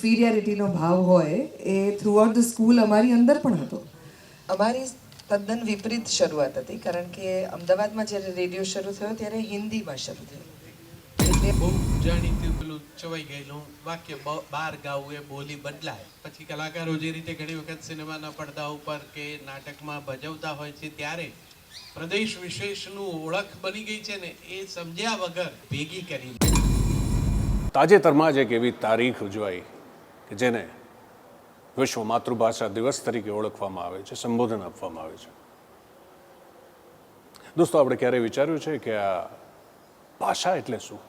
ઇન્ફિરિયરિટીનો ભાવ હોય એ throughout the school અમારી અંદર પણ હતો. અમારી તદ્દન વિપરીત શરૂઆત હતી કારણ કે અમદાવાદમાં જ્યારે રેડિયો શરૂ થયો ત્યારે હિન્દીમાં શરૂ થયો. એટલે બહુ જાણીતું પેલું ચવાઈ ગયેલું વાક્ય બહાર બાર ગાવું એ બોલી બદલાય. પછી કલાકારો જે રીતે ઘણી વખત સિનેમાના પડદા ઉપર કે નાટકમાં ભજવતા હોય છે ત્યારે પ્રદેશ વિશેષનું ઓળખ બની ગઈ છે ને એ સમજ્યા વગર ભેગી કરી. તાજેતરમાં જ એક એવી તારીખ ઉજવાઈ. કે જેને વિશ્વ માતૃભાષા દિવસ તરીકે ઓળખવામાં આવે છે, સંબોધન આપવામાં આવે છે. દોસ્તો, આપણે ક્યારેય વિચાર્યું છે કે આ ભાષા એટલે શું?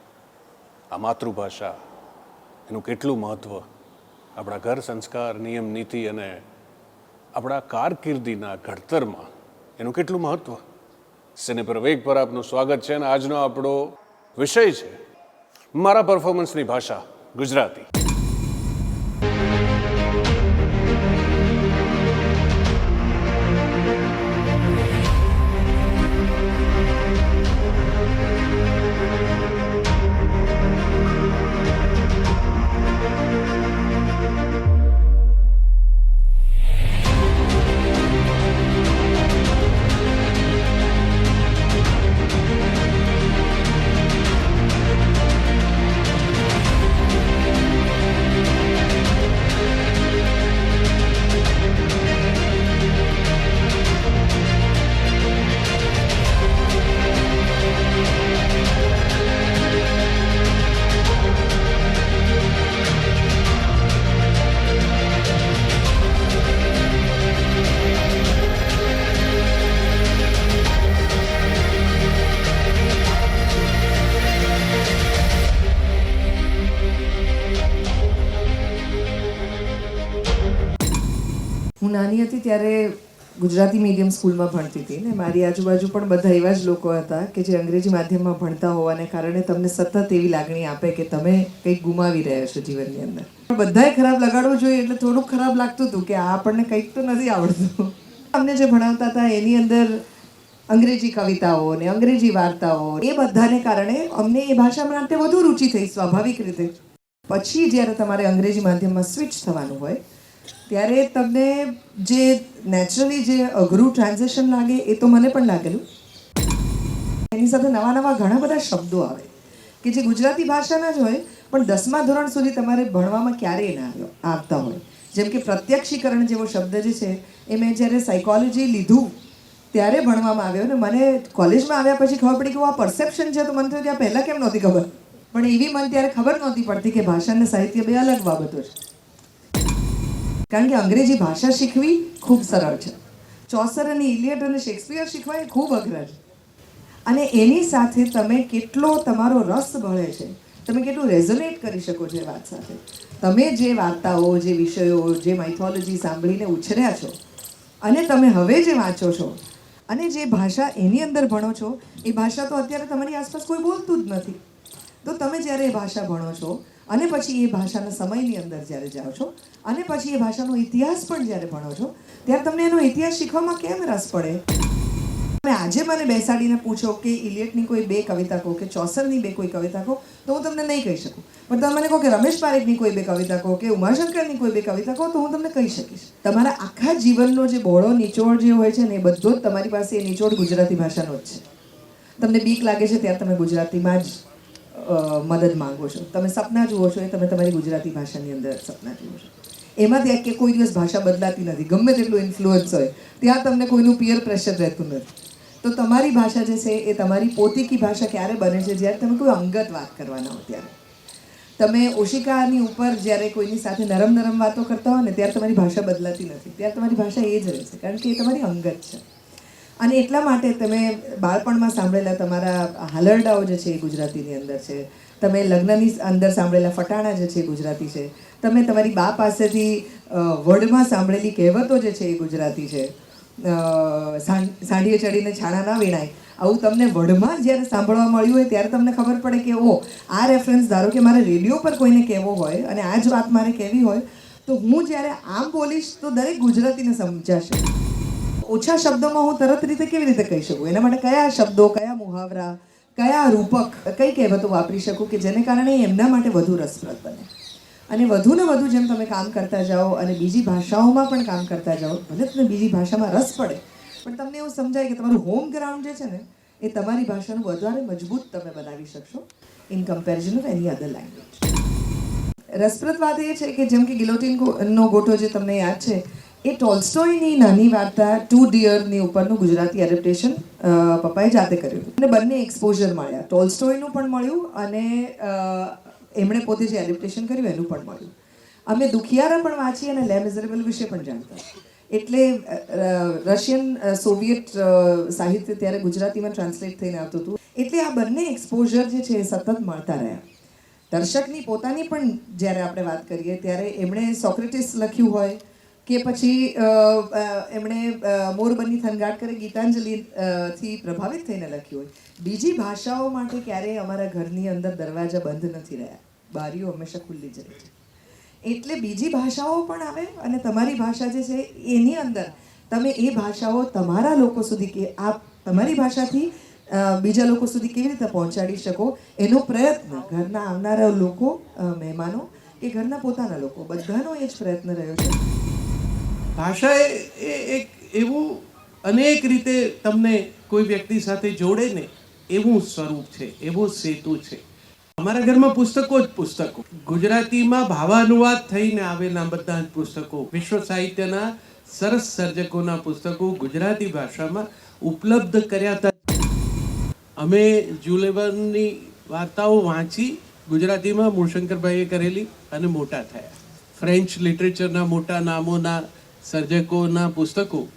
આ માતૃભાષા, એનું કેટલું મહત્ત્વ આપણા ઘર સંસ્કાર, નિયમ, નીતિ અને આપણા કારકિર્દીના ઘડતરમાં એનું કેટલું મહત્ત્વ સિને પ્રવેગ પર આપનું સ્વાગત છે અને આજનો આપણો વિષય છે, મારા પરફોર્મન્સની ભાષા, ગુજરાતી. હું નાની હતી ત્યારે ગુજરાતી મીડિયમ સ્કૂલમાં ભણતી હતી ને મારી આજુબાજુ પણ બધા એવા જ લોકો હતા કે જે અંગ્રેજી માધ્યમમાં ભણતા હોવાને કારણે તમને સતત એવી લાગણી આપે કે તમે કંઈક ગુમાવી રહ્યા છો જીવનની અંદર. પણ બધાએ ખરાબ લગાડવું જોઈએ એટલે થોડુંક ખરાબ લાગતું હતું કે આ આપણને કંઈક તો નથી આવડતું. અમને જે ભણાવતા હતા એની અંદર અંગ્રેજી કવિતાઓ ને અંગ્રેજી વાર્તાઓ એ બધાને કારણે અમને એ ભાષા માટે વધુ રુચિ થઈ સ્વાભાવિક રીતે. પછી જ્યારે તમારે અંગ્રેજી માધ્યમમાં સ્વિચ થવાનું હોય ત્યારે તમને જે નેચરલી જે અઘરું ટ્રાન્ઝેક્શન લાગે એ તો મને પણ લાગેલું. એની સાથે નવા નવા ઘણા બધા શબ્દો આવે, કે જે ગુજરાતી ભાષાના જ હોય, પણ દસમા ધોરણ સુધી તમારે ભણવામાં ક્યારેય ના આવ્યો, આવતા હોય. જેમ કે પ્રત્યક્ષીકરણ જેવો શબ્દ જે છે, એ મેં જ્યારે સાયકોલોજી લીધું, ત્યારે ભણવામાં આવ્યો ને મને કોલેજમાં આવ્યા પછી ખબર પડી કે આ પરસેપ્શન છે. તો મને થયું કે આ પહેલાં કેમ નહોતી ખબર? પણ એવી મને ત્યારે ખબર નહોતી પડતી કે ભાષા અને સાહિત્ય બે અલગ બાબતો છે. કારણ કે અંગ્રેજી ભાષા શીખવી ખૂબ સરળ છે. ચોસર અને ઇલિયટ અને શેક્સપિયર શીખવા એ ખૂબ અઘરા છે. અને એની સાથે તમે કેટલો તમારો રસ ભળે છે. તમે કેટલું રેઝોનેટ કરી શકો છો એ વાત સાથે. તમે જે વાર્તાઓ, જે વિષયો, જે માઇથોલોજી સાંભળીને ઉછર્યા છો અને તમે હવે જે વાંચો છો અને જે ભાષા એની અંદર ભણો છો, એ ભાષા તો અત્યારે તમારી આસપાસ કોઈ બોલતું જ નથી. તો તમે જ્યારે એ ભાષા ભણો છો અને પછી એ ભાષાના સમયની અંદર જ્યારે જાઓ છો, અને પછી એ ભાષાનો ઇતિહાસ પણ જ્યારે ભણો છો, ત્યારે તમને એનો ઇતિહાસ શીખવામાં કેમ રસ પડે? તમે આજે મને બેસાડીને પૂછો કે ઇલિયટની કોઈ બે કવિતા કહો, કે ચોસરની બે કોઈ કવિતા કહો, તો હું તમને નહીં કહી શકું. પણ તમે મને કહો કે રમેશ પારેખની કોઈ બે કવિતા કહો, કે ઉમાશંકરની કોઈ બે કવિતા કહો, તો હું તમને કહી શકીશ. તમારા આખા જીવનનો જે બોળો, નિચોડ જે હોય છે ને, એ બધો જ તમારી પાસે એ નિચોડ ગુજરાતી ભાષાનો જ છે. તમને બીક લાગે છે ત્યારે તમે ગુજરાતીમાં જ મદદ માંગો છો. તમે સપના જુઓ છો એ તમે તમારી ગુજરાતી ભાષાની અંદર સપના જુઓ છો. એમાં ત્યાં કે કોઈ દિવસ ભાષા બદલાતી નથી. ગમે તેટલું ઇન્ફ્લુઅન્સ હોય, ત્યાં તમને કોઈનું પિયર પ્રેશર રહેતું નથી. તો તમારી ભાષા જે છે એ તમારી પોતીકી ભાષા ક્યારે બને છે? જ્યારે તમે કોઈ અંગત વાત કરવાના હો ત્યારે. તમે ઓશિકાની ઉપર જ્યારે કોઈની સાથે નરમ નરમ વાતો કરતા હો ને, ત્યારે તમારી ભાષા બદલાતી નથી. ત્યારે તમારી ભાષા એ જ રહે છે. કારણ કે એ તમારી અંગત છે. અને એટલા માટે તમે બાળપણમાં સાંભળેલા તમારા હાલરડાઓ જે છે એ ગુજરાતીની અંદર છે. તમે લગ્નની અંદર સાંભળેલા ફટાણા જે છે એ ગુજરાતી છે. તમે તમારી બા પાસેથી અ, વડમાં સાંભળેલી કહેવતો જે છે એ ગુજરાતી છે. સાંઢીએ ચડીને છાણા ના વીણાય. આવું તમને વડમાં જ્યારે સાંભળવા મળ્યું હોય ત્યારે તમને ખબર પડે કે ઓ આ રેફરન્સ ધારો કે મારે રેડિયો પર કોઈને કહેવો હોય અને આ જ વાત મારે કહેવી હોય તો હું જ્યારે આમ બોલીશ તો દરેક ગુજરાતીને સમજાશે. ઓછા શબ્દોમાં હું તરત રીતે કેવી રીતે કહી શકું? એના માટે કયા શબ્દો, કયા મુહાવરા, કયા રૂપક, કઈ કહેવતો વાપરી શકું કે જેને કારણે એમના માટે વધુ રસપ્રદ બને? અને વધુ ને વધુ જેમ તમે કામ કરતા જાઓ અને બીજી ભાષાઓમાં પણ કામ કરતા જાઓ, ભલે તમને બીજી ભાષામાં રસ પડે, પણ તમને એવું સમજાય કે તમારું હોમ ગ્રાઉન્ડ જે છે ને, એ તમારી ભાષાનું વધારે મજબૂત તમે બનાવી શકશો in comparison of any other language રસપ્રદ વાત એ છે કે જેમ કે ગિલોટીન નો ગોટો જે તમને યાદ છે એ ટોલ્સ્ટોયની નાની વાર્તા ટુ ડિયરની ઉપરનું ગુજરાતી એડેપ્ટેશન પપ્પાએ જાતે કર્યું અને બંને એક્સપોઝર મળ્યા. ટોલ્સ્ટોયનું પણ મળ્યું અને એમણે પોતે જે એડેપ્ટેશન કર્યું એનું પણ મળ્યું. અમે દુખિયારા પણ વાંચી અને લે મિઝરેબલ વિશે પણ જાણતા. એટલે રશિયન સોવિયત સાહિત્ય ત્યારે ગુજરાતીમાં ટ્રાન્સલેટ થઈને આવતું હતું. એટલે આ બંને એક્સપોઝર જે છે એ સતત મળતા રહ્યા. દર્શકની પોતાની પણ જ્યારે આપણે વાત કરીએ ત્યારે એમણે સોક્રેટિસ લખ્યું હોય કે પછી એમણે મોરબની થનગાટ કરે ગીતાંજલિ થી પ્રભાવિત થઈને લખ્યું હોય. બીજી ભાષાઓ માટે ક્યારેય અમારા ઘરની અંદર દરવાજા બંધ નથી રહ્યા. બારીઓ હંમેશા ખુલ્લી જ રહી છે. એટલે બીજી ભાષાઓ પણ આવે અને તમારી ભાષા જે છે એની અંદર તમે એ ભાષાઓ તમારા લોકો સુધી કે આ તમારી ભાષાથી બીજા લોકો સુધી કેવી રીતે પહોંચાડી શકો એનો પ્રયત્ન ઘરના આવનારા લોકો મહેમાનો કે ઘરના પોતાના લોકો બધાનો એ જ પ્રયત્ન રહ્યો છે. ભાષા એ એક એવું અનેક રીતે તમને કોઈ વ્યક્તિ સાથે જોડે ને એવું સ્વરૂપ છે, એવો સેતુ છે. અમારા ઘરમાં પુસ્તકો જ પુસ્તકો. ગુજરાતીમાં ભાવાનુવાદ થઈને આવેલા બધા જ પુસ્તકો, વિશ્વ સાહિત્યના સરસ સર્જકોના પુસ્તકો ગુજરાતી ભાષામાં ઉપલબ્ધ કર્યા હતા. અમે જુલેબનની વાર્તાઓ વાંચી ગુજરાતીમાં મૂળશંકરભાઈએ કરેલી અને મોટા થયા. ફ્રેન્ચ લિટરેચરના મોટા નામોના સર્જકોના પુસ્તકો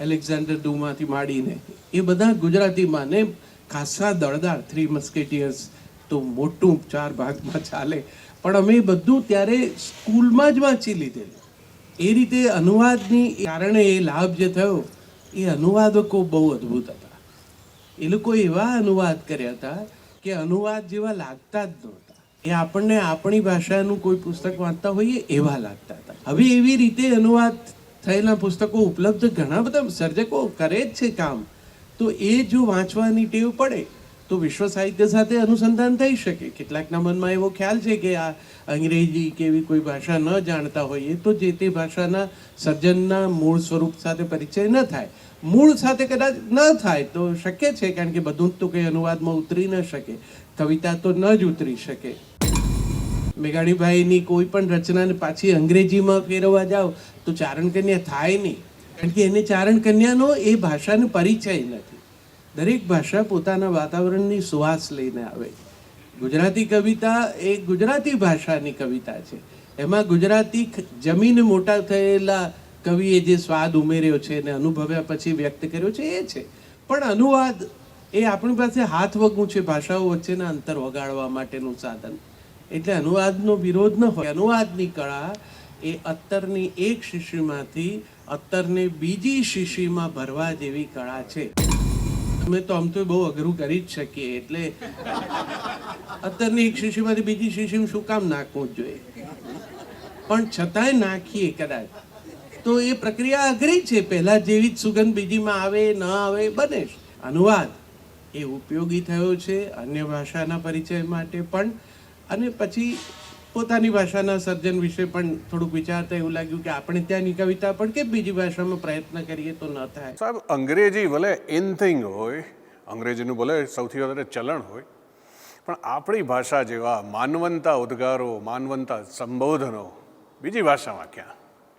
એલેક્ઝાન્ડર ડુમાંથી માંડીને, એ બધા ગુજરાતીમાં ને ખાસા દળદાર થ્રી મસ્કેટિયર્સ તો મોટું ચાર ભાગમાં ચાલે. પણ અમે બધું ત્યારે સ્કૂલમાં જ વાંચી લીધેલું. એ રીતે અનુવાદની કારણે એ લાભ જે થયો, એ અનુવાદકો બહુ અદ્ભુત હતા. એ લોકો એવા અનુવાદ કર્યા હતા કે અનુવાદ જેવા લાગતા જ નહોતા. એ આપણને આપણી ભાષાનું કોઈ પુસ્તક વાંચતા હોઈએ એવા લાગતા હતા. હવે એવી રીતે અનુવાદ થયેલા પુસ્તકો ઉપલબ્ધ ઘણા બધા સર્જકો કરે જ છે કામ. તો એ જો વાંચવાની ટેવ પડે, તો વિશ્વ સાહિત્ય સાથે અનુસંધાન થઈ શકે. કેટલાકના મનમાં એવો ખ્યાલ છે કે આ અંગ્રેજી કે એવી કોઈ ભાષા ન જાણતા હોઈએ તો જે તે ભાષાના સર્જનના મૂળ સ્વરૂપ સાથે પરિચય ન થાય. મૂળ સાથે કદાચ ન થાય તો શક્ય છે, કારણ કે બધું જ તો કંઈ અનુવાદમાં ઉતરી ન શકે. કવિતા તો ન જ ઉતરી શકે. મેઘાણીભાઈની કોઈ પણ રચનાને પાછી અંગ્રેજીમાં ફેરવવા જાઓ તો ચારણ કન્યા થાય નહીં. કારણ કે એને ચારણ કન્યાનો એ ભાષાનો પરિચય નથી. દરેક ભાષા પોતાના વાતાવરણની સુવાસ લઈને આવે. ગુજરાતી કવિતા એ ગુજરાતી ભાષાની કવિતા છે. એમાં ગુજરાતી જમીન મોટા થયેલા કવિએ જે સ્વાદ ઉમેર્યો છે અને અનુભવ્યા પછી વ્યક્ત કર્યો છે એ છે. પણ અનુવાદ એ આપણી પાસે હાથ વગું છે ભાષાઓ વચ્ચેના અંતર વગાડવા માટેનું સાધન. એટલે અનુવાદનો વિરોધ ન હોય. અનુવાદની કળા એ અત્તરની એક શીશીમાંથી અત્તરને બીજી શીશીમાં ભરવા જેવી કળા છે. અમે તો આમ તો બહુ અઘરું કરી જ શકીએ, એટલે અત્તરની એક શીશીમાંથી બીજી શીશીમાં શું કામ નાખવું જોઈએ? પણ છતાંય નાખીએ કદાચ. તો એ પ્રક્રિયા અઘરી છે. પહેલા જેવી જ સુગંધ બીજીમાં આવે, ન આવે, બને અનુવાદ એ ઉપયોગી થયો છે અન્ય ભાષાના પરિચય માટે પણ. અને પછી પોતાની ભાષાના સર્જન વિશે પણ થોડુંક વિચારતા એવું લાગ્યું કે આપણે ત્યાંની કવિતા પણ કે બીજી ભાષામાં પ્રયત્ન કરીએ તો ન થાય. સાહેબ અંગ્રેજી ભલે ઇન થિંગ હોય અંગ્રેજીનું ભલે સૌથી વધારે ચલણ હોય પણ આપણી ભાષા જેવા માનવંતા ઉદ્ગારો માનવંતા સંબોધનો બીજી ભાષામાં ક્યાં?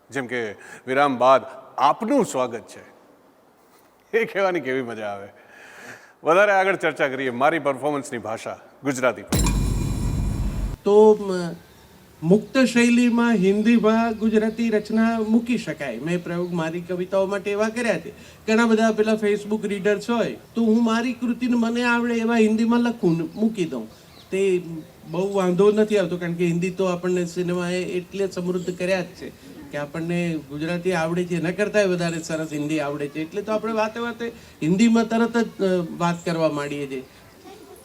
જેમ કે વિરામ બાદ આપનું સ્વાગત છે. એ કહેવાની કેવી મજા આવે? વધારે આગળ ચર્ચા કરીએ મારી પરફોર્મન્સની ભાષા ગુજરાતી પર. તો મુક્ત શૈલીમાં હિન્દીમાં ગુજરાતી રચના મૂકી શકાય. મેં પ્રયોગ મારી કવિતાઓ માટે એવા કર્યા છે. ઘણા બધા પેલા ફેસબુક રીડર્સ હોય, તો હું મારી કૃતિને મને આવડે એવા હિન્દીમાં લખું, મૂકી દઉં. તે બહુ વાંધો નથી આવતો, કારણ કે હિન્દી તો આપણને સિનેમાએ એટલે સમૃદ્ધ કર્યા જ છે કે આપણને ગુજરાતી આવડે છે. એના કરતાંય વધારે સરસ હિન્દી આવડે છે. એટલે તો આપણે વાતે વાતે હિન્દીમાં તરત જ વાત કરવા માંડીએ છીએ.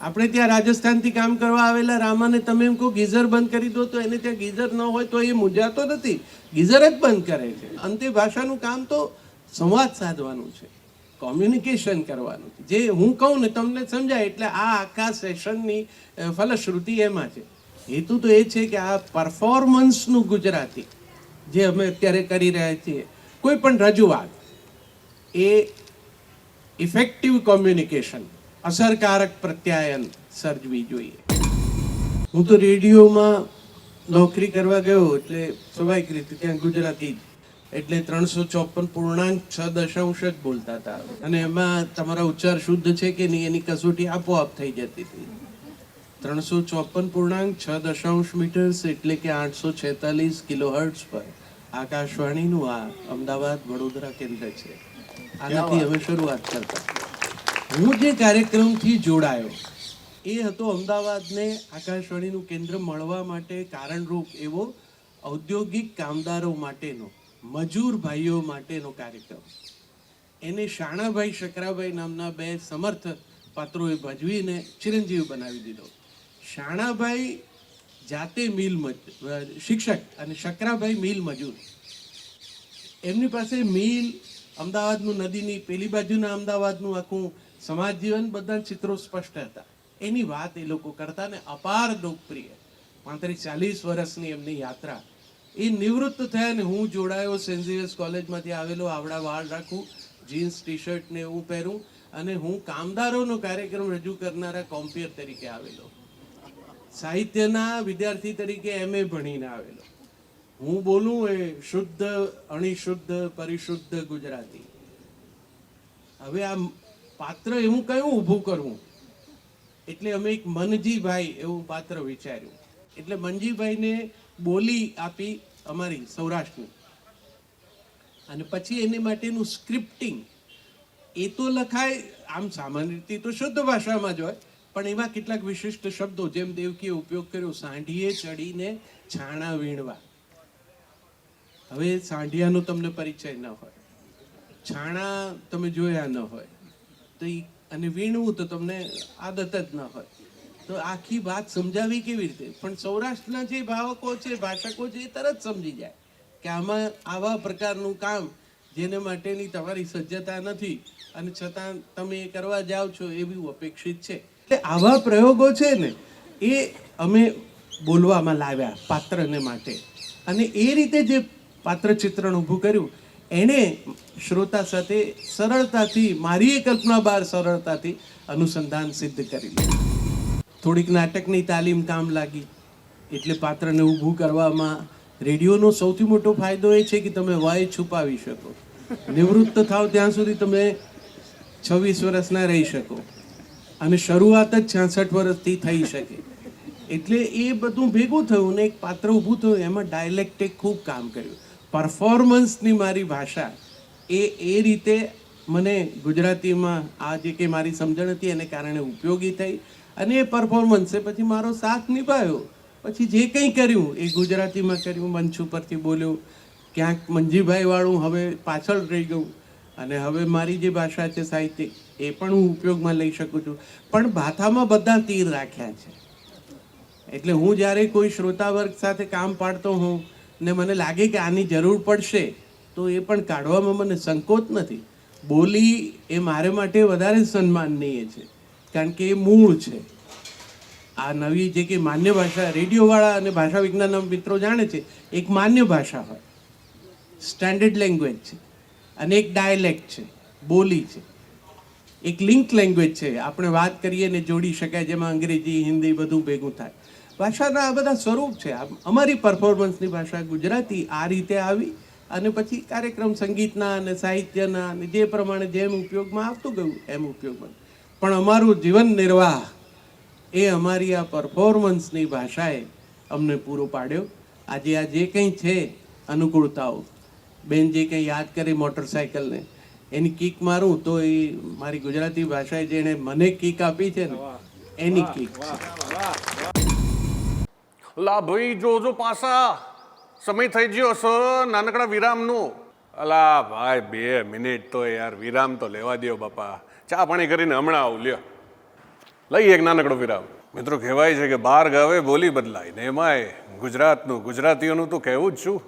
આપણે ત્યાં રાજસ્થાનથી કામ કરવા આવેલા રામાને તમે એમ કહો, ગીઝર બંધ કરી દો તો એને ત્યાં ગીઝર ન હોય તો એ મૂંઝાતો નથી. ગીઝર જ બંધ કરે છે. અંતે ભાષાનું કામ તો સંવાદ સાધવાનું છે. કોમ્યુનિકેશન કરવાનું છે. જે હું કહું ને તમને સમજાય એટલે આ આખા સેશનની ફલશ્રુતિ એમાં છે. હેતુ તો એ છે કે આ પરફોર્મન્સનું ગુજરાતી, જે અમે અત્યારે કરી રહ્યા છીએ, કોઈ પણ રજૂઆત, એ ઇફેક્ટિવ કોમ્યુનિકેશન અસરકારક પ્રત્યાયન સર્જવી જોઈએ. હું તો રેડિયોમાં નોકરી કરવા ગયો એટલે સ્વાભાવિક રીતે ત્યાં ગુજરાતી એટલે ત્રણસો ચોપન પૂર્ણાંક છ દશાંશ જ બોલતા હતા. અને એમાં તમારા ઉચ્ચાર શુદ્ધ છે કે નહીં એની કસોટી આપોઆપ થઈ જતી હતી. ત્રણસો ચોપન પૂર્ણાંક છ દશાંશ મીટર્સ એટલે કે આઠસો છેતાલીસ કિલો હર્ટ્સ પર આકાશવાણીનું આ અમદાવાદ વડોદરા કેન્દ્ર છે. આનાથી અમે શરૂઆત કરતા. હું જે કાર્યક્રમથી જોડાયો, એ હતો અમદાવાદને આકાશવાણીનું કેન્દ્ર મળવા માટે કારણરૂપ એવો ઔદ્યોગિક કામદારો માટેનો, મજૂર ભાઈઓ માટેનો કાર્યક્રમ. એને શાણાભાઈ શકરાભાઈ નામના બે સમર્થ પાત્રોએ ભજવીને ચિરંજીવ બનાવી દીધો. શાણાભાઈ જાતે મિલ શિક્ષક અને શકરાભાઈ મિલ મજૂર. એમની પાસે મિલ અમદાવાદનું નદીની પેલી બાજુના અમદાવાદનું આખું સમાજ જીવન બધા ચિત્રો સ્પષ્ટ હતા. એની વાત એ લોકો કરતા ને અપાર લોકપ્રિય. પાંત્રીસ ચાલીસ વર્ષની એમની યાત્રા. એ નિવૃત્ત થયા ને હું જોડાયો સેન્ટ ઝેવિયર્સ કોલેજમાંથી આવેલો, આવડા વાળ રાખું જીન્સ ટી શર્ટ ને એવું પહેરું અને હું કામદારોનો કાર્યક્રમ રજૂ કરનારા કોમ્પિયર તરીકે આવેલો. સાહિત્યના વિદ્યાર્થી તરીકે એમ એ ભણીને આવેલો. હું બોલું એ શુદ્ધ, અણિશુદ્ધ, પરિશુદ્ધ ગુજરાતી. હવે આ પાત્ર એવું કયું ઊભું કરવું? એટલે અમે એક મનજીભાઈ એવું પાત્ર વિચાર્યું. એટલે મનજીભાઈને બોલી આપી અમારી સૌરાષ્ટ્રની. અને પછી એની માટેનું સ્ક્રિપ્ટિંગ એ તો લખાય, આમ સામાન્ય રીતે તો શુદ્ધ ભાષામાં જ હોય, પણ એમાં કેટલાક વિશિષ્ટ શબ્દો, જેમ દેવકીએ ઉપયોગ કર્યો, સાંઢીએ ચડીને છાણા વીણવા. હવે સાંઢિયાનો તમને પરિચય ન હોય. છાણા તમે જોયા ન હોય. તો એ અને વીણવું તો તમને આદત જ ન હોય. તો આખી વાત સમજાવી કેવી રીતે? પણ સૌરાષ્ટ્રના જે ભાવકો છે, ભાષકો છે, એ તરત સમજી જાય કે આમાં આવા પ્રકારનું કામ જેને માટેની તમારી સજ્જતા નથી અને છતાં તમે એ કરવા જાઓ છો એવી અપેક્ષિત છે. એટલે આવા પ્રયોગો છે ને, એ અમે બોલવામાં લાવ્યા પાત્રને માટે. અને એ રીતે જે પાત્ર ચિત્રણ ઊભું કર્યું એણે શ્રોતા સાથે સરળતાથી, મારી એ કલ્પના બહાર સરળતાથી અનુસંધાન સિદ્ધ કરી લીધું. થોડીક નાટકની તાલીમ કામ લાગી, એટલે પાત્રને ઊભું કરવામાં રેડિયોનો સૌથી મોટો ફાયદો એ છે કે તમે વય છુપાવી શકો. નિવૃત્ત થાવ ત્યાં સુધી તમે છવ્વીસ વર્ષના રહી શકો. અને શરૂઆત જ છાસઠ વર્ષથી થઈ શકે. એટલે એ બધું ભેગું થયું ને એક પાત્ર ઊભું થયું, એમાં ડાયલેક્ટે ખૂબ કામ કર્યું. પરફોર્મન્સની મારી ભાષા એ એ રીતે મને ગુજરાતીમાં આ જે કે મારી સમજણ હતી એને કારણે ઉપયોગી થઈ અને એ પરફોર્મન્સે પછી મારો સાથ નિભાવ્યો પછી જે કંઈ કર્યું એ ગુજરાતીમાં કર્યું, મંચ ઉપરથી બોલ્યો, ક્યાંક મંજીભાઈવાળું હવે પાછળ રહી ગયું અને હવે મારી જે ભાષા છે સાહિત્ય એ પણ હું ઉપયોગમાં લઈ શકું છું. પણ ભાથામાં બધા તીર રાખ્યા છે. એટલે હું જ્યારે કોઈ શ્રોતા વર્ગ સાથે કામ પાડતો હોઉં ને મને લાગે કે આની જરૂર પડશે, તો એ પણ કાઢવામાં મને સંકોચ નથી. બોલી એ મારે માટે વધારે સન્માનનીય છે, કારણ કે એ મૂળ છે. આ નવી જે કે માન્ય ભાષા, રેડિયોવાળા અને ભાષા વિજ્ઞાનના મિત્રો જાણે છે, એક માન્ય ભાષા હોય. સ્ટાન્ડર્ડ લેંગ્વેજ છે, અને એક ડાયલેક્ટ છે, બોલી છે. એક લિંક લેંગ્વેજ છે, આપણે વાત કરીએ ને જોડી શકાય, જેમાં અંગ્રેજી, હિન્દી બધું ભેગું થાય. ભાષાના આ બધા સ્વરૂપ છે. આ અમારી પરફોર્મન્સની ભાષા ગુજરાતી આ રીતે આવી અને પછી કાર્યક્રમ સંગીતના અને સાહિત્યના અને જે પ્રમાણે જેમ ઉપયોગમાં આવતું ગયું એમ ઉપયોગમાં. પણ અમારું જીવન નિર્વાહ એ અમારી આ પરફોર્મન્સની ભાષાએ અમને પૂરો પાડ્યો. આજે આ જે કંઈ છે અનુકૂળતાઓ બેન જે કંઈ યાદ કરી મોટરસાયકલને એની કિક મારું તો એ મારી ગુજરાતી ભાષાએ જેણે મને કિક આપી છે ને એની કિક લા ભાઈ જોજો પાસા. સમય થઈ ગયો છે નાનકડા વિરામનો. અલા ભાઈ, બે મિનિટ તો યાર, વિરામ તો લેવા દ્યો બાપા. ચા પાણી કરીને હમણાં આવું, લ્યો. લઈ એક નાનકડો વિરામ. મિત્રો, કહેવાય છે કે બાર ગાવે બોલી બદલાય. ને એમાંય ગુજરાતનું, ગુજરાતીઓનું તો કહેવું જ છું.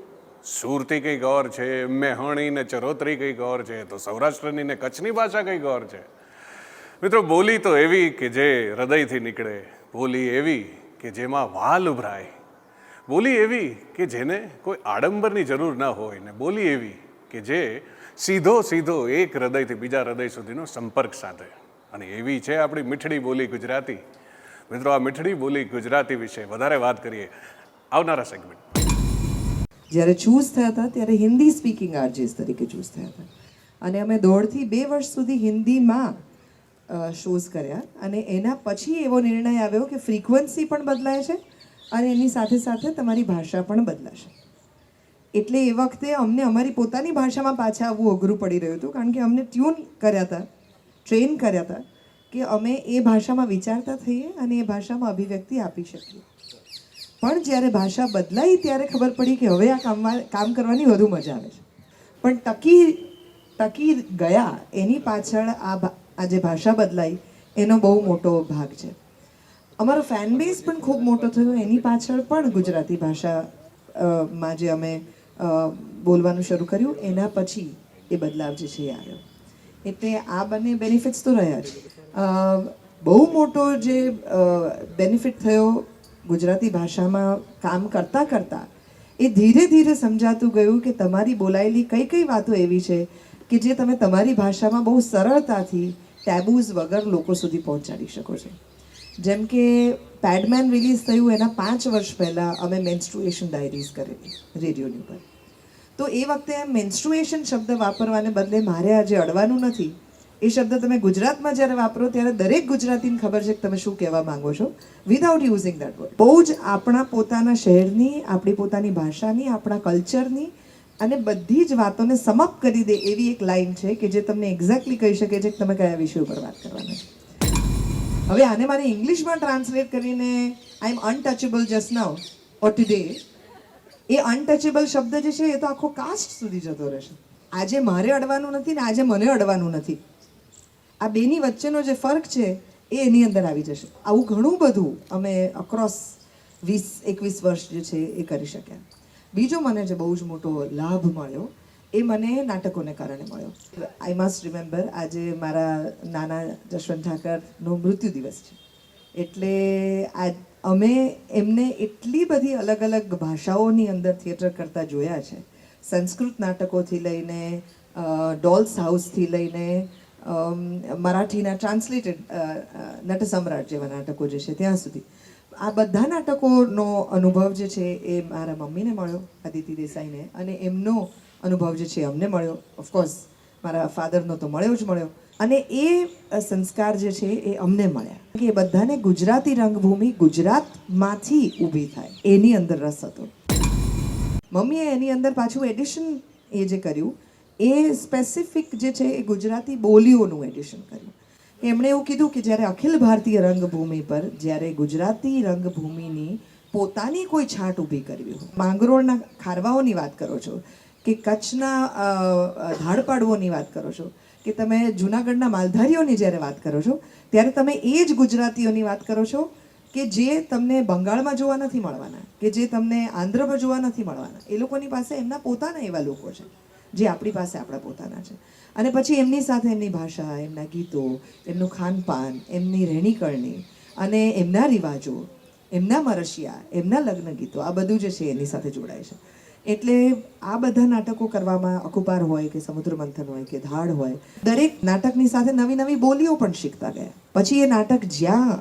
સુરતી કંઈક ઓર છે, મેહણી ને ચરોતરી કંઈક ઓર છે, તો સૌરાષ્ટ્રની ને કચ્છની ભાષા કંઈક ઓર છે. મિત્રો, બોલી તો એવી કે જે હૃદયથી નીકળે. બોલી એવી કે જેમાં વાલ ઉભરાય. બોલી એવી કે જેને કોઈ આડંબરની જરૂર ન હોય ને બોલી એવી કે જે સીધો સીધો એક હૃદયથી બીજા હૃદય સુધીનો સંપર્ક સાધે. અને એવી છે આપણી મીઠડી બોલી ગુજરાતી. મિત્રો, આ મીઠડી બોલી ગુજરાતી વિશે વધારે વાત કરીએ આવનારા સેગમેન્ટ જ્યારે ચૂઝ થયા હતા, ત્યારે હિન્દી સ્પીકિંગ આરજીસ તરીકે ચૂઝ થયા હતા. અને અમે દોઢથી બે વર્ષ સુધી હિન્દીમાં શોઝ કર્યા. અને એના પછી એવો નિર્ણય આવ્યો કે ફ્રીક્વન્સી પણ બદલાય છે અને એની સાથે સાથે તમારી ભાષા પણ બદલાશે. એટલે એ વખતે અમને અમારી પોતાની ભાષામાં પાછા આવવું અઘરું પડી રહ્યું હતું, કારણ કે અમને ટ્યુન કર્યા હતા ટ્રેન કર્યા હતા, કે અમે એ ભાષામાં વિચારતા થઈએ અને એ ભાષામાં અભિવ્યક્તિ આપી શકીએ. પણ જ્યારે ભાષા બદલાઈ ત્યારે ખબર પડી કે હવે આ કામમાં, કામ કરવાની વધુ મજા આવે છે. પણ ટકી ટકી ગયા એની પાછળ આ ભા- આ જે ભાષા બદલાઈ, એનો બહુ મોટો ભાગ છે. અમારો ફેન બેઝ પણ ખૂબ મોટો થયો. એની પાછળ પણ ગુજરાતી ભાષા માં જે અમે બોલવાનું શરૂ કર્યું, એના પછી એ બદલાવ જે છે એ આવ્યો. એટલે આ બંને બેનિફિટ્સ તો રહ્યા જ. બહુ મોટો જે બેનિફિટ થયો ગુજરાતી ભાષામાં કામ કરતાં કરતાં, એ ધીરે ધીરે સમજાતું ગયું કે તમારી બોલાયેલી કઈ કઈ વાતો એવી છે કે જે તમે તમારી ભાષામાં બહુ સરળતાથી ટેબુઝ વગર લોકો સુધી પહોંચાડી શકો છો. જેમ કે પેડમેન રિલીઝ થયું એના પાંચ વર્ષ પહેલાં અમે મેન્સ્ટ્રુએશન ડાયરીઝ કરેલી, રેડિયોની ઉપર. તો એ વખતે મેન્સ્ટ્રુએશન શબ્દ વાપરવાને બદલે મારે આજે અડવાનું નથી. એ શબ્દ તમે ગુજરાતમાં જ્યારે વાપરો ત્યારે દરેક ગુજરાતીને ખબર છે કે તમે શું કહેવા માંગો છો. વિધાઉટ યુઝિંગ દેટ વર્ડ બહુ જ આપણા પોતાના શહેરની, આપણી પોતાની ભાષાની, આપણા કલ્ચરની અને બધી જ વાતોને સમપ કરી દે એવી એક લાઈન છે કે જે તમને એક્ઝેક્ટલી કહી શકે છે કે તમે કયા વિષય ઉપર વાત કરવાના છે. હવે આને મારે ઇંગ્લિશમાં ટ્રાન્સલેટ કરીને I am untouchable just now or today A untouchable શબ્દ જે છે એ તો આખો કાસ્ટ સુધી જતો રહેશે. આજે મારે અડવાનું નથી ને આજે મને અડવાનું નથી. આ બેની વચ્ચેનો જે ફરક છે એ એની અંદર આવી જશે. આવું ઘણું બધું અમે અક્રોસ વીસ, એકવીસ વર્ષ જે છે એ કરી શક્યા. બીજો મને જે બહુ જ મોટો લાભ મળ્યો, એ મને નાટકોને કારણે મળ્યો. આઈ મસ્ટ રિમેમ્બર આજે મારા નાના જશવંત ઠાકરનો મૃત્યુ દિવસ છે. એટલે આ અમે એમને એટલી બધી અલગ અલગ ભાષાઓની અંદર થિયેટર કરતા જોયા છે. સંસ્કૃત નાટકોથી લઈને ડોલ્સ હાઉસથી લઈને મરાઠીના ટ્રાન્સલેટેડ નટસમ્રાટ જેવા નાટકો જે છે ત્યાં સુધી. આ બધા નાટકોનો અનુભવ જે છે એ મારા મમ્મીને મળ્યો અદિતિ દેસાઈને, અને એમનો અનુભવ જે છે અમને મળ્યો. ઓફકોર્સ મારા ફાધરનો તો મળ્યો જ મળ્યો. અને એ સંસ્કાર જે છે એ અમને મળ્યા. એ બધાને ગુજરાતી રંગભૂમિ ગુજરાતમાંથી ઊભી થાય. એની અંદર રસ હતો. મમ્મીએ એની અંદર પાછું એડિશન એ જે કર્યું એ સ્પેસિફિક જે છે એ ગુજરાતી બોલીઓનું એડિશન કર્યું. એમણે એવું કીધું કે જ્યારે અખિલ ભારતીય રંગભૂમિ પર જ્યારે ગુજરાતી રંગભૂમિની પોતાની કોઈ છાંટ ઊભી કરવી હોય માંગરોળના ખારવાઓની વાત કરો છો કે કચ્છના અ, વાત કરો છો કે તમે જુનાગઢના માલધારીઓની જ્યારે વાત કરો છો ત્યારે તમે એ જ ગુજરાતીઓની વાત કરો છો કે જે તમને બંગાળમાં જોવા નથી મળવાના કે જે તમને આંધ્રમાં જોવા નથી મળવાના. એ લોકોની પાસે એમના પોતાના એવા લોકો છે. જે આપણી પાસે આપણા પોતાના છે. અને પછી એમની સાથે એમની ભાષા, એમના ગીતો, એમનું ખાનપાન, એમની રહેણીકરણી અને એમના રિવાજો, એમના મરશિયા એમના લગ્ન ગીતો, આ બધું જે છે એની સાથે જોડાય છે. એટલે આ બધા નાટકો કરવામાં અકુપાર હોય કે સમુદ્ર મંથન હોય કે ધાડ હોય, દરેક નાટકની સાથે નવી નવી બોલીઓ પણ શીખતા ગયા. પછી એ નાટક જ્યાં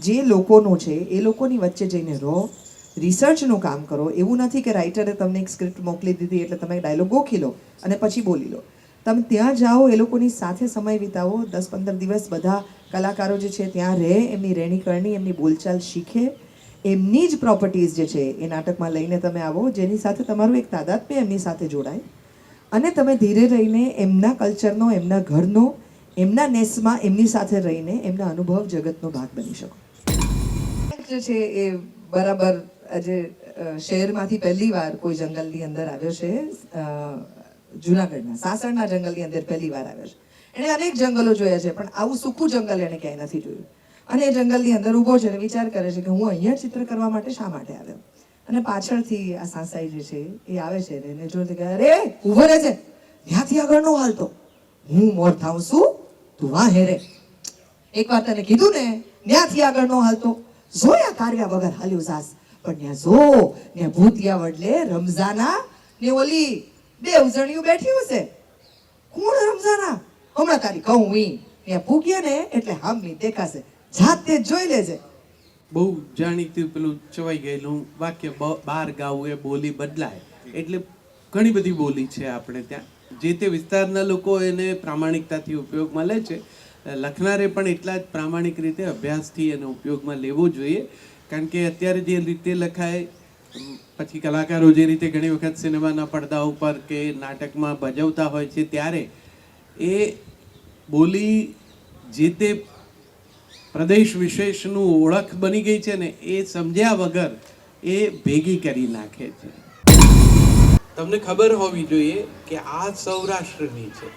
જે લોકોનું છે, એ લોકોની વચ્ચે જઈને રહો રિસર્ચનું કામ કરો. એવું નથી કે રાઇટરે તમને એક સ્ક્રિપ્ટ મોકલી દીધી એટલે તમે ડાયલોગ ગોખી લો અને પછી બોલી લો. તમે ત્યાં જાઓ, એ લોકોની સાથે સમય વિતાવો. દસ પંદર દિવસ બધા કલાકારો જે છે ત્યાં રહે, એમની રહેણીકરણી એમની બોલચાલ શીખે. એમની જ પ્રોપર્ટીઝ જે છે એ નાટકમાં લઈને તમે આવો, જેની સાથે તમારું એક તાદાત્મ્ય એમની સાથે જોડાય. અને તમે ધીરે રહીને એમના કલ્ચરનો એમના ઘરનો, એમના નેસમાં એમની સાથે રહીને એમના અનુભવ જગતનો ભાગ બની શકો. જે છે એ બરાબર આજે શહેરમાંથી પહેલી વાર કોઈ જંગલની અંદર આવ્યો છે. જુનાગઢના, સાસણના જંગલની અંદર પહેલી વાર આવ્યો છે. એણે અનેક જંગલો જોયા છે, પણ આવું સૂકું જંગલ એણે ક્યાંય નથી જોયું. અને એ જંગલની અંદર ઊભો છે અને વિચાર કરે છે કે હું અહીંયા ચિત્ર કરવા માટે શા માટે આવ્યો? અને પાછળથી આ સાસાઈ જે છે, એ આવે છે એને જોરથી કહે અરે, ઊભો રહે છે. ત્યાંથી આગળ નો હાલતો હું મોર થાઉં છું, તું વાં હેરે. એક વાર તને કીધું ને, ત્યાંથી આગળ નો હાલતો જોયા કાર્યા વગર હાલ્યું જાસ પણ ત્યાં જો ને ભૂતિયા વડલે રમઝાના ને ઓલી બે ઉજણીયું બેઠી હશે. કોણ રમઝાના? હમણાં તારી કહું ઈ ને ભૂગ્યા ને એટલે હામની દેખાશે. જાતે જોઈ લેજે. બહુ જાણીતું પેલું ચવાઈ ગયેલું વાક્ય બહાર ગાવું એ બોલી બદલાય. એટલે ઘણી બધી બોલી છે આપણે ત્યાં. જે તે વિસ્તારના લોકો એને પ્રામાણિકતાથી ઉપયોગમાં લે છે. લખનારે પણ એટલા જ પ્રામાણિક રીતે અભ્યાસથી એનો ઉપયોગમાં લેવો જોઈએ. કારણ કે અત્યારે જે રીતે લખાય, પછી કલાકારો જે રીતે ઘણી વખત સિનેમાના પડદા ઉપર કે નાટકમાં ભજવતા હોય છે, ત્યારે એ બોલી જે તે પ્રદેશ વિશેષનું ઓળખ બની ગઈ છે ને, એ સમજ્યા વગર એ ભેગી કરી નાખે છે. તમને ખબર હોવી જોઈએ કે આ સૌરાષ્ટ્રની છે,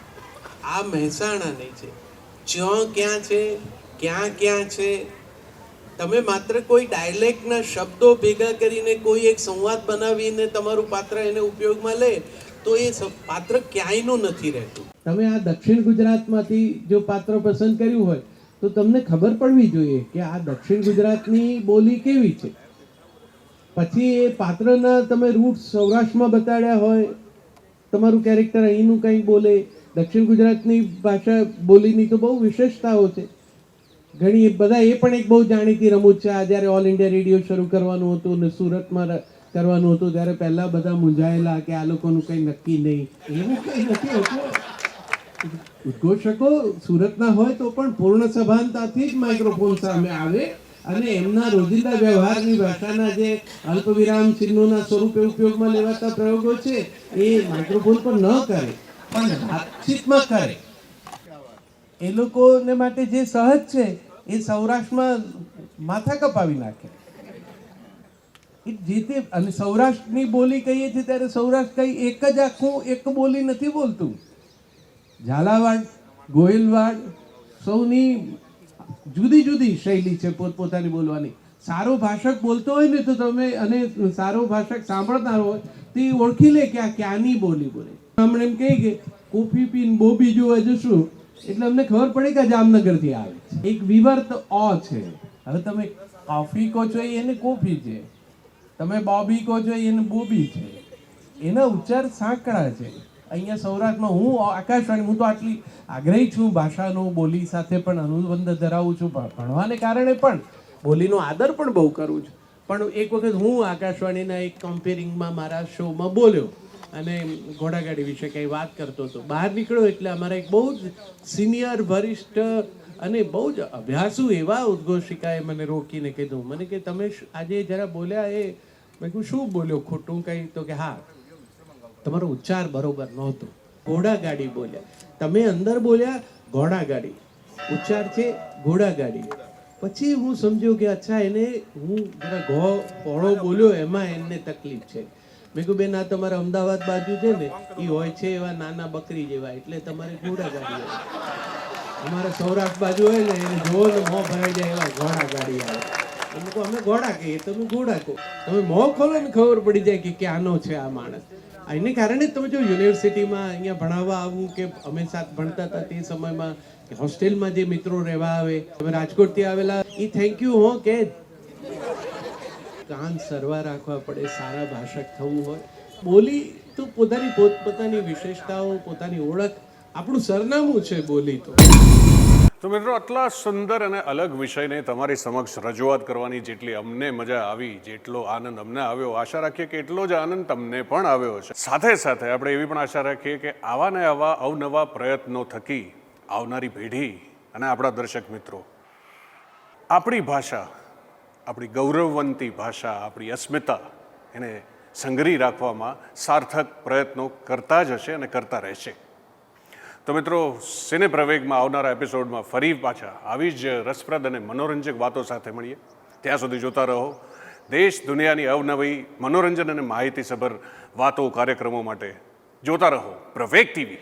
આ મહેસાણાની છે. જ્યાં ક્યાં છે, ક્યાં ક્યાં છે તમે માત્ર કોઈ ડાયલેક્ટના શબ્દો ભેગા કરીને કોઈ એક સંવાદ બનાવીને તમારું પાત્ર એને ઉપયોગમાં લે, તો એ પાત્ર ક્યાંયનું નથી રહેતું. તમે આ દક્ષિણ ગુજરાતમાંથી જો પાત્ર પસંદ કર્યું હોય, તો તમને ખબર પડવી જોઈએ કે આ દક્ષિણ ગુજરાતની બોલી કેવી છે. પછી એ પાત્રના તમે રૂટ સૌરાષ્ટ્રમાં બતાડ્યા હોય, તમારું કેરેક્ટર અહીંનું કંઈ બોલે. દક્ષિણ ગુજરાતની ભાષા બોલીની તો બહુ વિશેષતાઓ છે. ઘણી બધા એ પણ એક બહુ જાણીતી રમૂજ છે. આ જ્યારે ઓલ ઇન્ડિયા રેડિયો શરૂ કરવાનું હતું ને સુરતમાં કરવાનું હતું, ત્યારે પહેલા બધા મૂંઝાયેલા કે આ લોકોનું કંઈ નક્કી નહીં. એવું કંઈ નથી હોતું. ઉદ્ઘોષકો સુરતના હોય તો પણ પૂર્ણ સભાનતાથી જ માઇક્રોફોન સામે આવે અને એમના રોજિંદા વ્યવહારની ભાષાના જે અલ્પવિરામ ચિહ્નોના સ્વરૂપે ઉપયોગમાં લેવાતા પ્રયોગો છે, એ માઇક્રોફોન પર ન કરે, પણ વાતચીતમાં કરે. એ લોકોને માટે જે સહજ છે એ સૌરાષ્ટ્રમાં માથા કપાવી નાખે. જે તે અને સૌરાષ્ટ્રની બોલી કહીએ છીએ ત્યારે સૌરાષ્ટ્ર કઈ એક જ આખું એક બોલી નથી બોલતું. ઝાલાવાડ ગોહિલવાડ સૌની જુદી જુદી શૈલી છે પોતપોતાની બોલવાની. સારો ભાષક બોલતો હોય ને તો તમે અને સારો ભાષક સાંભળનારો હોય તે ઓળખી લે કે આ ક્યાંની બોલી બોલે. હમણાં એમ કહે કે, કોફી પીને બોબી જોવા જશું. એટલે અમને ખબર પડે કે આ જામનગરથી આવે. એક વિવર્ત અ છે. હવે તમે કોફી કહો છો એને કોફી છે. તમે બોબી કહો છો એને બોબી છે. એના ઉચ્ચાર સાંકડા છે. અહીંયા સૌરાષ્ટ્રમાં હું આકાશવાણી, હું તો આટલી આગ્રહી છું ભાષાનો, બોલી સાથે પણ અનુબંધ ધરાવું છું. ભણવાને કારણે પણ બોલીનો આદર પણ બહુ કરું છું. પણ એક વખત હું આકાશવાણીના એક કમ્પેરિંગમાં મારા શોમાં બોલ્યો અને ઘોડાગાડી વિશે કંઈ વાત કરતો હતો બહાર નીકળ્યો એટલે અમારા એક બહુ જ સિનિયર, વરિષ્ઠ અને બહુ જ અભ્યાસુ એવા ઉદ્ઘોષિકાએ મને રોકીને કીધું. મને કે, તમે આજે જરા બોલ્યા એ મેં કહ્યું શું બોલ્યો? ખોટું કંઈ? તો કે, હા, તમારો ઉચ્ચાર બરોબર નહોતો. ઘોડાગાડી બોલ્યા. તમે અંદર બોલ્યા, ઘોડાગાડી. ઉચ્ચાર છે, ઘોડાગાડી. પછી હું સમજ્યો કે, અચ્છા, એને હું જરા ઘો, પોળો બોલ્યો, એમાં એને તકલીફ છે. મેં કહ્યું બેન, આ તમારા અમદાવાદ બાજુ છે ને એ હોય છે એવા નાના બકરી જેવા, એટલે તમારે ઘોડાગાડી આવે અમારા સૌરાષ્ટ્ર બાજુ હોય ને એને જોવો ને મોં ભરાઈ જાય એવા ઘોડા ગાડી આવે. અમે કહો અમે ઘોડા કહીએ, તમે ઘોડા કહો. તમે મોં ખોલો ને ખબર પડી જાય કે ક્યાંનો છે આ માણસ. એને કારણે તમે જો યુનિવર્સિટીમાં અહીંયા ભણાવવા આવું કે અમે સાથ ભણતા હતા તે સમયમાં હોસ્ટેલમાં જે મિત્રો રહેવા આવે તમે રાજકોટથી આવેલા એ થેન્ક યુ હો, કે કાન સરવા રાખવા પડે, સારા ભાષક થવું હોય. બોલી તો પોતાની પોતપોતાની વિશેષતાઓ, પોતાની ઓળખ આપણું સરનામું છે બોલી તો. તો મિત્રો, આટલા સુંદર અને અલગ વિષયને તમારી સમક્ષ રજૂઆત કરવાની જેટલી અમને મજા આવી, જેટલો આનંદ અમને આવ્યો, આશા રાખીએ કે એટલો જ આનંદ તમને પણ આવ્યો છે. સાથે સાથે આપણે એવી પણ આશા રાખીએ કે આવા ને આવા અવનવા પ્રયત્નો થકી આવનારી પેઢી અને આપણા દર્શક મિત્રો, આપણી ભાષા, આપણી ગૌરવવંતી ભાષા, આપણી અસ્મિતા, એને સંગ્રહી રાખવામાં સાર્થક પ્રયત્નો કરતા જ હશે અને કરતા રહેશે. તો મિત્રો, સિને પ્રવેગમાં આવનારા એપિસોડમાં ફરી પાછા આવી જ રસપ્રદ અને મનોરંજક વાતો સાથે મળીએ. ત્યાં સુધી જોતા રહો. દેશ દુનિયાની અવનવી, મનોરંજન અને માહિતીસભર વાતો કાર્યક્રમો માટે જોતા રહો પ્રવેગ ટીવી.